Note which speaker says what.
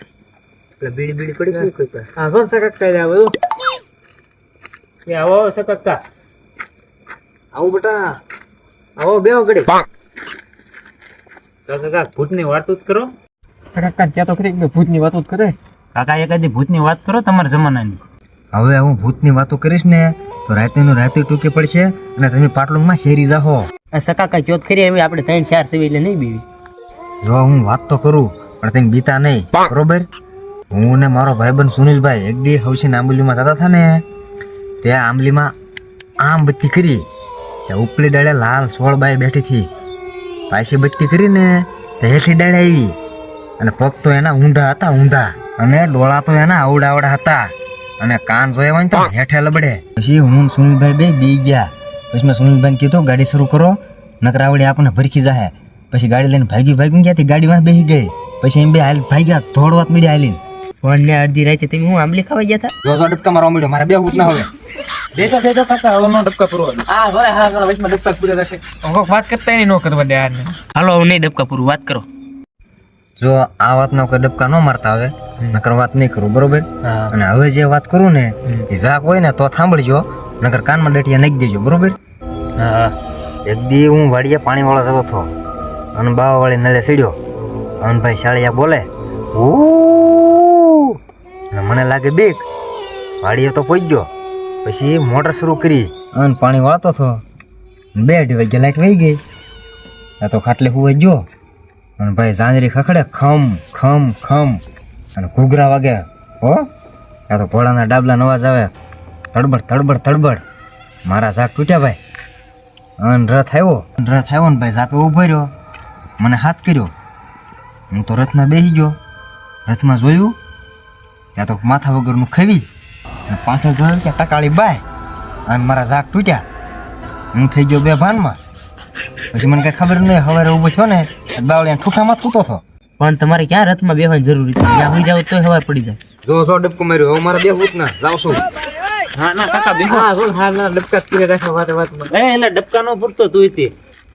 Speaker 1: એટલે બીડી બીડી પડી ગઈ કોઈ પાસે.
Speaker 2: હા કોણ સકક કહી આ બધું
Speaker 3: એ આવો સકકતા
Speaker 1: આવો બેટા.
Speaker 2: આવો બેહો ઘડી
Speaker 3: તો કાકા ભૂતની વાતો જ કરો.
Speaker 2: કાકા ત્યાં તો ખરી ભૂતની વાતો જ કરે?
Speaker 3: કાકા એકાદી ભૂતની વાત કરો તમારા જમાનાની.
Speaker 1: હવે હું ભૂતની વાતો કરીશ ને તો રાતેનું રાતે ટૂંકી પડશે અને તમે પાટલુંમાં શેરી જાહો.
Speaker 2: આ સકાકા ચોથ ખરી? એમ આપણે ત્રણ ચાર સેવી એટલે નહીં બીવી.
Speaker 1: જો હું વાત તો કરું પણ તમે બીતા નહીં બરોબર? હું ને મારો ભાઈબંધ સુનિલભાઈ એક દી હવસી આંબલીમાં જતા હતા ને ત્યાં આંબલીમાં આમ બત્તી કરી ત્યાં ઉપલી ડાળે લાલ સોળ બાઈ બેઠી હતી. પાછી બત્તી કરીને તે હેઠી ડાળે આવી. અને પગ તો એના ઊંધા હતા ઊંધા. અને ડોળા તો એના આવડા આવડા હતા. અને કાન જોયા હોય તો હેઠે લબડે. પછી હું સુનિલભાઈ બે બી ગયા. પછી મેં સુનિલભાઈને કીધું ગાડી શરૂ કરો નકર આવડી આપણને ભરખી જાહે. પછી ગાડી લઈને ભાગી ભાગી ગયા તે ગાડીમાં બેસી ગઈ. પછી એમ બે હાલ ભાગ્યા દોડવાત મીડી હાલીને.
Speaker 2: વન ને અડધી રાતે તમે હું આંબલી ખાવા ગયા હતા?
Speaker 1: જો જો ડબકા મારવા મળ્યો. મારે બે હું ના હવે
Speaker 3: દેતો દેતો કાકા હવે નો ડબકા પૂરો
Speaker 2: હા ભલે હા કરો વચમાં ડબકા પૂરા રાખે વાત કરતા નહીં નો કરવા દે યાર હાલો હવે નહીં ડબકા પૂરું વાત કરો.
Speaker 1: જો આ વાતનો કોઈ ડબકા ન મારતા હવે. નકર વાત નહીં કરું બરોબર? અને હવે જે વાત કરું ને એ હોય ને તો સાંભળજો. નકર કાનમાં ડટિયા નાખી દેજો બરોબર?
Speaker 3: હા
Speaker 1: એક દી હું વાડીએ પાણી વાળો જતો હતો. અને બાવા વાળી નળે સીડ્યો. અને ભાઈ શાળિયા બોલે. અને મને લાગે બીક. વાડીએ તો પહોંચ્યો પછી મોટર શરૂ કરી. અને પાણી વાળતો હતો બે અઢી વાગ્યા લાઈટ વહી ગઈ. આ તો ખાટલે હુવે જો અને ભાઈ ઝાંઝરી ખખડે, ખમ ખમ ખમ. અને ઘૂઘરા વાગે, હો? આ તો ઘોડાના ડાબલા નવાજ આવે. તડબડ તડબડ તડબડ. મારા ઝાક તૂટ્યા, ભાઈ. અને રથ આવ્યો. રથ આવ્યો ને ભાઈ ઝાપે ઊભો રહ્યો. મને હાથ કર્યો. હું તો રથમાં બેસી ગયો. રથમાં જોયું ત્યાં તો માથા વગરનું ખાવી અને પાછળ જોયું ત્યાં ટકાળી બાય અને મારા ઝાક તૂટ્યા. હું થઈ ગયો બે ભાનમાં. પછી મને કાંઈ ખબર નહીં સવારે ઊભો થયો ને બાવળિયા ઠૂઠામાં થૂતો હતો.
Speaker 2: પણ તમારે ક્યાં રથમાં બેહવાની જરૂર છે ત્યાં હોઈ જાવ તોય હવાર પડી જાય.
Speaker 1: જો જો ડબકો માર્યો. હવે મારે બે ભૂત ના. જાવ છું.
Speaker 3: હા ના કાકા બેહો.
Speaker 2: હા હા ના ડબકા પૂરા રાખે વાત વાત
Speaker 3: એ એટલે ડબકા નો પૂરતો તું તે.